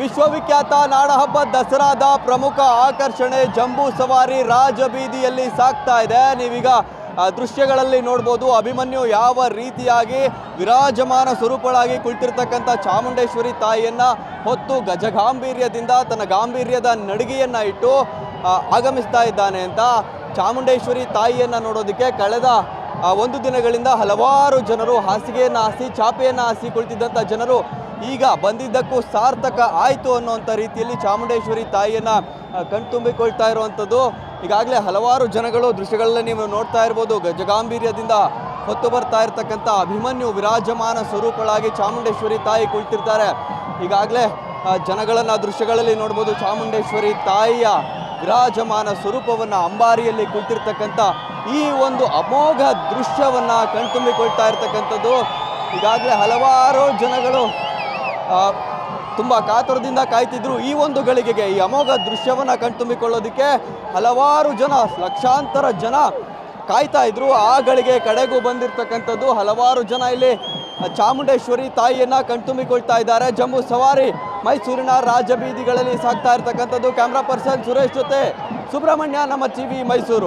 ವಿಶ್ವವಿಖ್ಯಾತ ನಾಡಹಬ್ಬ ದಸರಾದ ಪ್ರಮುಖ ಆಕರ್ಷಣೆ ಜಂಬೂ ಸವಾರಿ ರಾಜಬೀದಿಯಲ್ಲಿ ಸಾಗ್ತಾ ಇದೆ. ನೀವೀಗ ದೃಶ್ಯಗಳಲ್ಲಿ ನೋಡ್ಬೋದು, ಅಭಿಮನ್ಯು ಯಾವ ರೀತಿಯಾಗಿ ವಿರಾಜಮಾನ ಸ್ವರೂಪಳಾಗಿ ಕುಳಿತಿರ್ತಕ್ಕಂಥ ಚಾಮುಂಡೇಶ್ವರಿ ತಾಯಿಯನ್ನು ಹೊತ್ತು ಗಜಗಾಂಭೀರ್ಯದಿಂದ ತನ್ನ ಗಾಂಭೀರ್ಯದ ನಡಿಗೆಯನ್ನು ಇಟ್ಟು ಆಗಮಿಸ್ತಾ ಇದ್ದಾನೆ ಅಂತ ಚಾಮುಂಡೇಶ್ವರಿ ತಾಯಿಯನ್ನು ನೋಡೋದಕ್ಕೆ ಕಳೆದ ಒಂದು ದಿನಗಳಿಂದ ಹಲವಾರು ಜನರು ಹಾಸಿಗೆಯನ್ನು ಹಾಸಿ, ಚಾಪೆಯನ್ನು ಹಾಸಿ ಕುಳಿತಿದ್ದಂಥ ಜನರು ಈಗ ಬಂದಿದ್ದಕ್ಕೂ ಸಾರ್ಥಕ ಆಯಿತು ಅನ್ನುವಂಥ ರೀತಿಯಲ್ಲಿ ಚಾಮುಂಡೇಶ್ವರಿ ತಾಯಿಯನ್ನು ಕಣ್ತುಂಬಿಕೊಳ್ತಾ ಇರುವಂಥದ್ದು ಈಗಾಗಲೇ ಹಲವಾರು ಜನಗಳು ದೃಶ್ಯಗಳನ್ನ ನೀವು ನೋಡ್ತಾ ಇರ್ಬೋದು. ಗಜಗಾಂಭೀರ್ಯದಿಂದ ಹೊತ್ತು ಬರ್ತಾ ಇರತಕ್ಕಂಥ ಅಭಿಮನ್ಯು ವಿರಾಜಮಾನ ಸ್ವರೂಪಗಳಾಗಿ ಚಾಮುಂಡೇಶ್ವರಿ ತಾಯಿ ಕುಳಿತಿರ್ತಾರೆ. ಈಗಾಗಲೇ ಜನಗಳನ್ನು ದೃಶ್ಯಗಳಲ್ಲಿ ನೋಡ್ಬೋದು. ಚಾಮುಂಡೇಶ್ವರಿ ತಾಯಿಯ ವಿರಾಜಮಾನ ಸ್ವರೂಪವನ್ನು ಅಂಬಾರಿಯಲ್ಲಿ ಕುಳಿತಿರ್ತಕ್ಕಂಥ ಈ ಒಂದು ಅಮೋಘ ದೃಶ್ಯವನ್ನು ಕಣ್ತುಂಬಿಕೊಳ್ತಾ ಇರ್ತಕ್ಕಂಥದ್ದು. ಈಗಾಗಲೇ ಹಲವಾರು ಜನಗಳು ತುಂಬ ಕಾತುರದಿಂದ ಕಾಯ್ತಿದ್ರು ಈ ಒಂದು ಗಳಿಗೆಗೆ. ಈ ಅಮೋಘ ದೃಶ್ಯವನ್ನು ಕಣ್ತುಂಬಿಕೊಳ್ಳೋದಕ್ಕೆ ಹಲವಾರು ಜನ, ಲಕ್ಷಾಂತರ ಜನ ಕಾಯ್ತಾ ಇದ್ರು. ಆ ಗಳಿಗೆ ಕಡೆಗೂ ಬಂದಿರತಕ್ಕಂಥದ್ದು ಹಲವಾರು ಜನ ಇಲ್ಲಿ, ಚಾಮುಂಡೇಶ್ವರಿ ತಾಯಿಯನ್ನ ಕಣ್ತುಂಬಿಕೊಳ್ತಾ ಇದ್ದಾರೆ. ಜಂಬೂ ಸವಾರಿ, ಮೈಸೂರಿನ ರಾಜಬೀದಿಗಳಲ್ಲಿ ಸಾಗ್ತಾ ಇರ್ತಕ್ಕಂಥದ್ದು. ಕ್ಯಾಮ್ರಾ ಪರ್ಸನ್ ಸುರೇಶ್ ಜೊತೆ ಸುಬ್ರಹ್ಮಣ್ಯ, ನಮ್ಮ ಟಿವಿ ಮೈಸೂರು.